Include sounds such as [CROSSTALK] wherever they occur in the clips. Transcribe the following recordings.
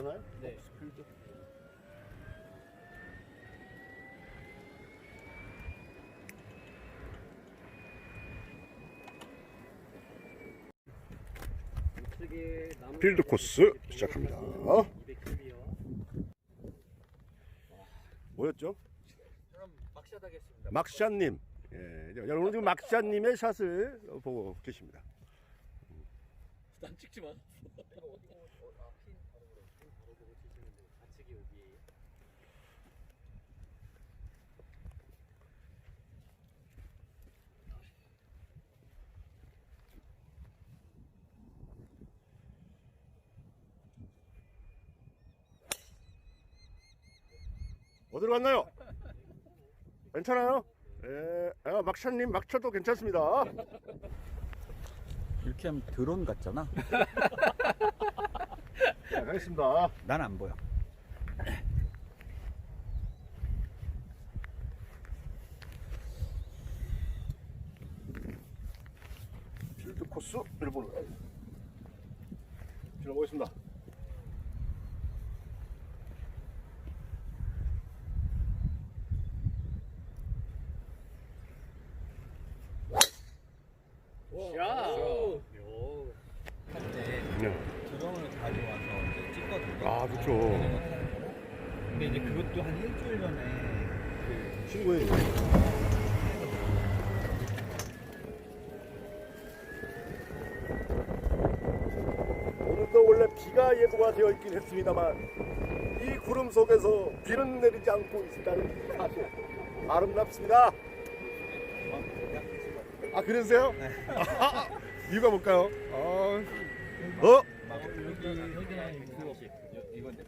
하나요? 네. 필드. 필드 코스 시작합니다. 어? 200km요. 뭐였죠? 막샷님. 예, 여러분 지금 막샷님의 샷을 보고 계십니다. 난 찍지 마. 아, 핀 바로 보러 핀 바로 보고 치시면 돼요. 좌측이 여기. 어디로 갔나요? 괜찮아요? 예, 아, 막샷님 막쳐도 괜찮습니다. 이렇게 하면 드론 같잖아. 네, 가겠습니다. 난 안 보여. 필드 코스 일본 지나보겠습니다. 야. 네. 드론을 가져와서 이제 찍거든요. 아, 그렇죠. 근데 이제 그것도 한 일주일 전에 그 친구의 오늘도 원래 비가 예보가 되어 있긴 했습니다만 이 구름 속에서 비는 내리지 않고 있다는 사실 아름답습니다. 아 그러세요? [LAUGHS] 아, 이유가 뭘까요? 아, 어? 이건 네.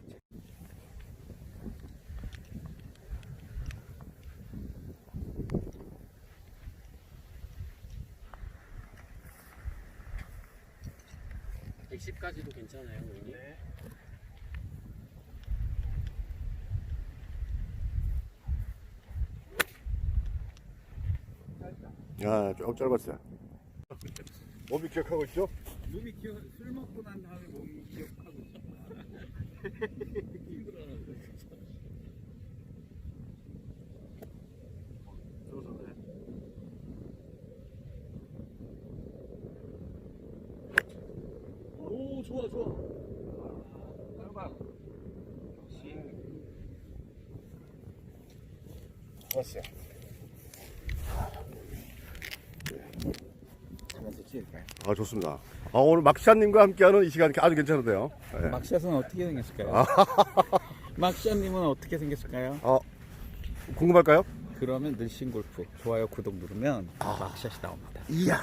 110까지도 괜찮아요, 형님. 야, 좀 짧았어요. 몸이 기억하고 있죠? 몸이 기억 술 먹고 난 다음에 몸이 기억하고 있어. 오, 좋아, 좋아. 좋았어요. 하면서 찍을까요? 아 좋습니다. 아, 오늘 막샷님과 함께하는 이 시간 아주 괜찮은데요. 네. 막샷은 어떻게 생겼을까요? [LAUGHS] 막샷님은 어떻게 생겼을까요? 어, 궁금할까요? 그러면 늘신 골프 좋아요 구독 누르면 막샷이 나옵니다. 이야,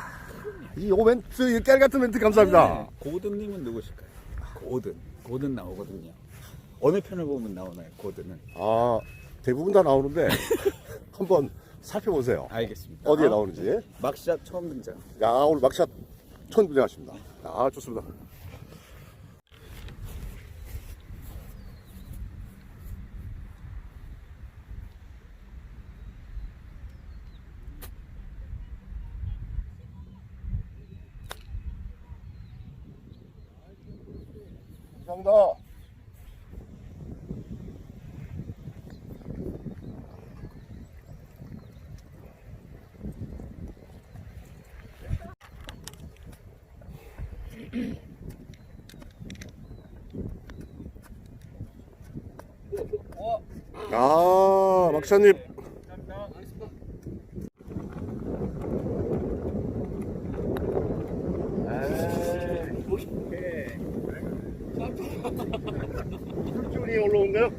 이 오멘트, 이 깨알 같은 멘트 감사합니다. 네. 고든님은 누구실까요? 고든 고든 나오거든요. 어느 편을 보면 나오나요? 고든은 아, 대부분 다 나오는데 [LAUGHS] 한번 살펴보세요. 알겠습니다. 어디에 아, 나오는지. 막샷 처음 등장. 야, 오늘 막샷 처음 분장하십니다. 아, 좋습니다. 아, 막샷님. 술줄이 올라온가요?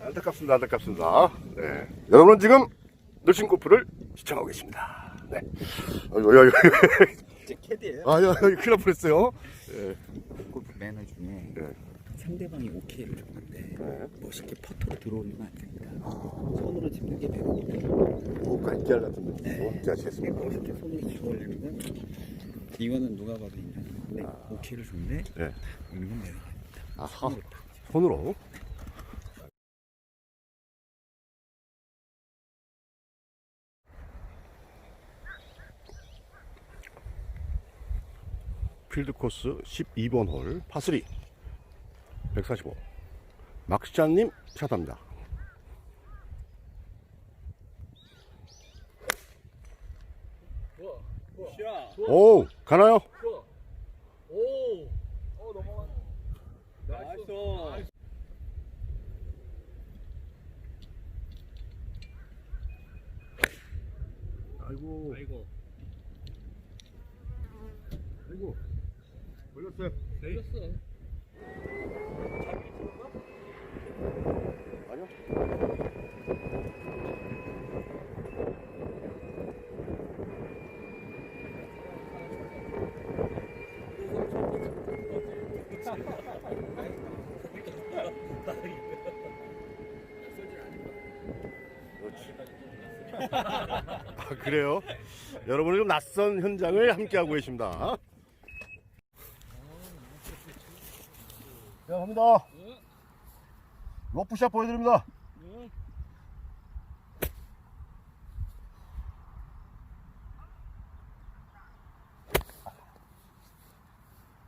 안타깝습니다, 안타깝습니다. 네. 여러분은 지금 늘신 골프를 시청하고 계십니다. 네. 어이구, 어이구. 이제 캐디예요. 아, 야, 큰일 날 뻔했어요. 예. 골프 매너 중에 네. 상대방이 오케이를 줬는데 네. 멋있게 퍼터로 들어오면 안 됩니다. 손으로 짚는 게 매너입니다. 뭐가 깨알 같은 멘트 뭔지 아시겠습니까? 멋있게 손으로 들어오려면 이거는 누가 봐도 인정인데 오케이를 줬는데 네. 이건 매너입니다. 아하. 손으로 탁. 손으로. 필드 코스 12번 홀 파3 145 막시장님 샷합니다. 오 가나요? 오. 어 넘어갔네. 나이스. 아이고 아이고. 아이고 걸렸어요. 걸렸어. 아 그래요? 여러분은 좀 낯선 현장을 함께하고 계십니다. 자 갑니다. 러프샷 보여드립니다.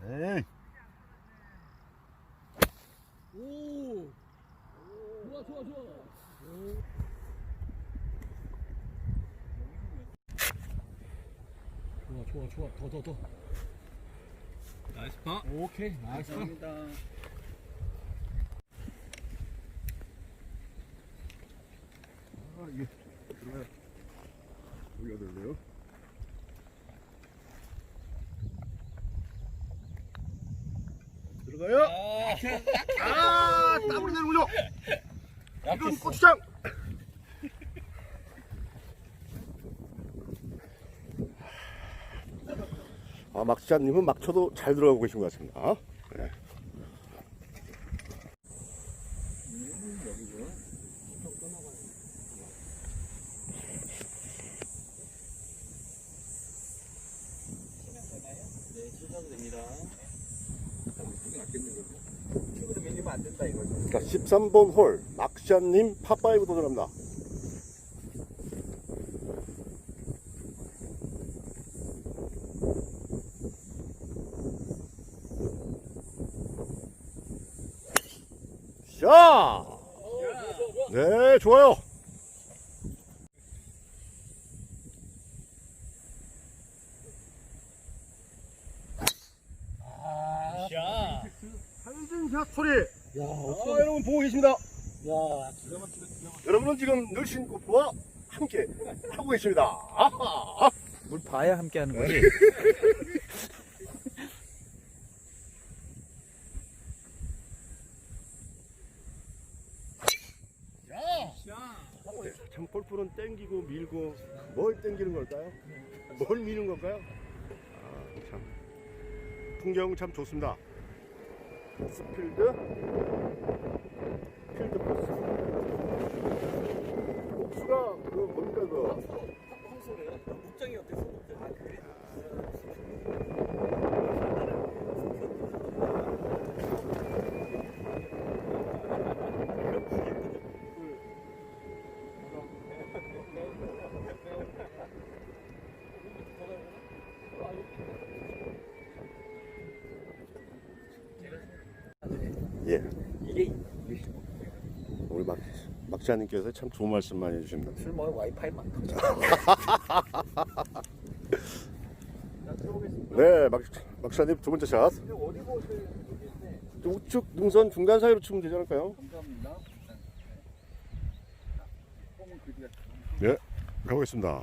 에이 오. 좋아 좋아 좋아. 더 더 더. 나이스 파. 오케이 나이스. 감사합니다. 아 이게 들어가요. 여기가 들어요. 들어가요. 아, 땀을 내는군요. 이건 고추장. 아, 막시장님은 막쳐도 잘 들어가고 계신 것 같습니다. 네. 네, 주셔도 됩니다. 축으로 밀리면 안 된다 이거죠. 자, 13번 홀 막시안님 파5 도전합니다. 샷! 네, 좋아요. 샷. 한진샷 소리. 야 아, 여러분 보고 계십니다. 야 기가 막히다 기가 막히다. 여러분은 지금 늘신 골프와 함께 하고 계십니다. 아하! 물 봐야 함께 하는 거지. 네, 참 골프는 땡기고 밀고 뭘 땡기는 걸까요? 뭘 미는 걸까요? 아, 참 풍경 참 좋습니다. 스필드 필드 코스 옥수가 그 뭡니까 그 황소래요? 목장이 어땠어? 아 그래? 예. 이게 우리 막 막자님께서 참 좋은 말씀 많이 해주십니다. 술 먹으면 와이파이만 터져. [LAUGHS] 네, 막 막자님 두 번째 샷. 어디 보세요? 우측 능선 중간 사이로 치면 되지 않을까요? 감사합니다. 네, 가보겠습니다.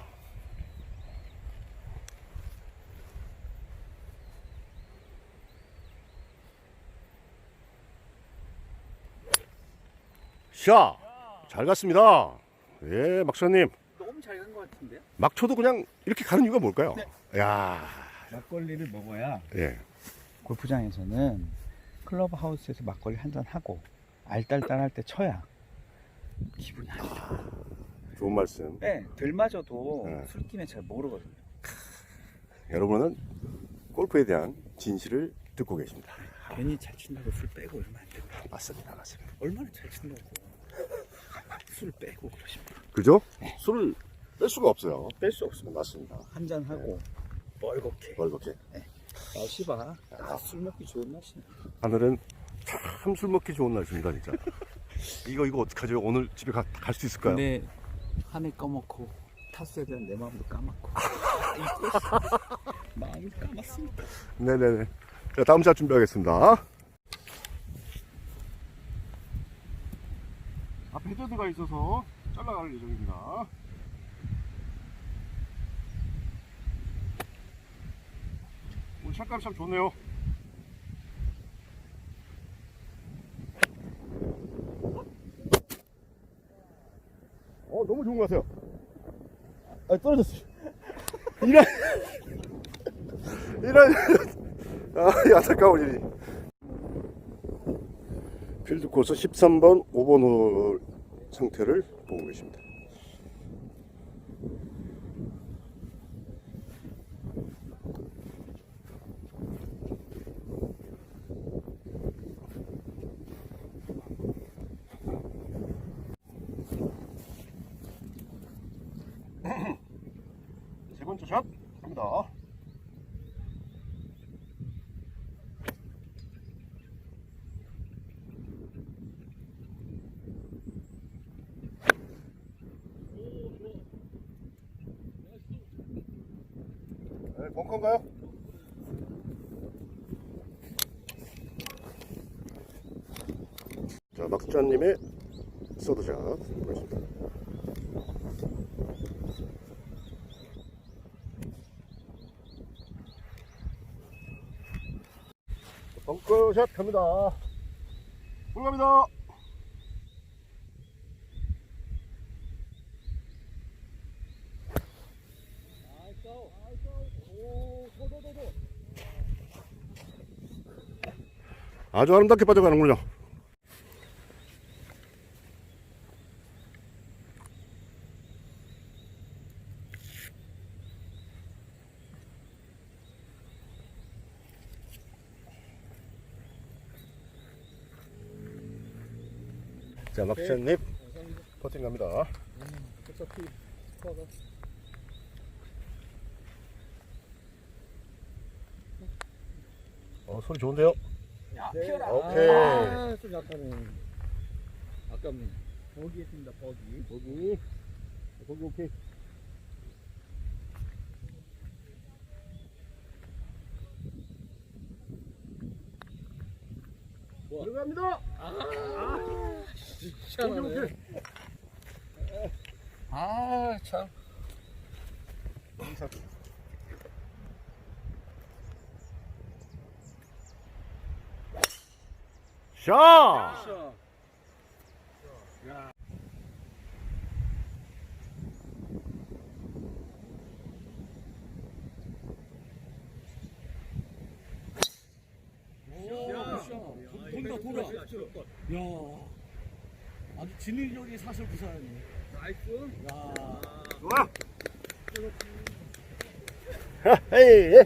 샷! 잘 갔습니다. 예, 막사님. 너무 잘 간 것 같은데요? 막초도 그냥 이렇게 가는 이유가 뭘까요? 야 막걸리를 먹어야 예. 골프장에서는 클럽 하우스에서 막걸리 한 잔 하고 알딸딸할 때 쳐야 기분이 아주 좋아. 좋은 말씀. 네, 들마저도 네. 술김에 잘 모르거든요. 여러분은 골프에 대한 진실을 듣고 계십니다. 괜히 잘 친다고 술 빼고 이러면 안 된다. 맞습니다, 맞습니다. 얼마나 잘 친다고 술 빼고 그러십니까? 그죠? 술을 뺄 수가 없어요. 뺄 수 없습니다. 맞습니다. 한잔 하고 멀겋게 멀겋게. 네. 날씨 봐. 아, 술 먹기 좋은 날씨네. 하늘은 참 술 먹기 좋은 날씨입니다, 진짜. [LAUGHS] 이거 이거 어떡하죠? 오늘 집에 갈 수 있을까요? 근데 하늘 까맣고 타수에 대한 내 마음도 까맣고 [LAUGHS] 마음이 까맣습니다. 네네네. 자, 다음 샷 준비하겠습니다. 앞에 헤저드가 있어서 잘라갈 예정입니다. 오늘 샷감 참 좋네요. 어, 너무 좋은 것 같아요. 아, 떨어졌어요. [LAUGHS] 이런, 이런, 아, 이 안타까운 일이. 필드 코스 13번, 5번 홀 상태를 보고 계십니다. 세 번째 샷 갑니다. 네, 벙커인가요? 자, 막수자님의 서드샷 보겠습니다. 벙커샷 갑니다. 올라갑니다. 아주 아름답게 빠져가는군요. 자, 막수자님 퍼팅 갑니다. 스코어가 어, 소리 좋은데요? 야, 네. 피어라. 오케이. 아, 좀 약간은 아깝네. 버기 했습니다, 버기. 거기, 거기 오케이. 들어갑니다. 희한하네. 아, 참. 샷! 샷. 야, 샷. 돈다 돌아. 야, 아주 사슬 구사하네. 나이스. 야. 좋아. [LAUGHS] 헤이,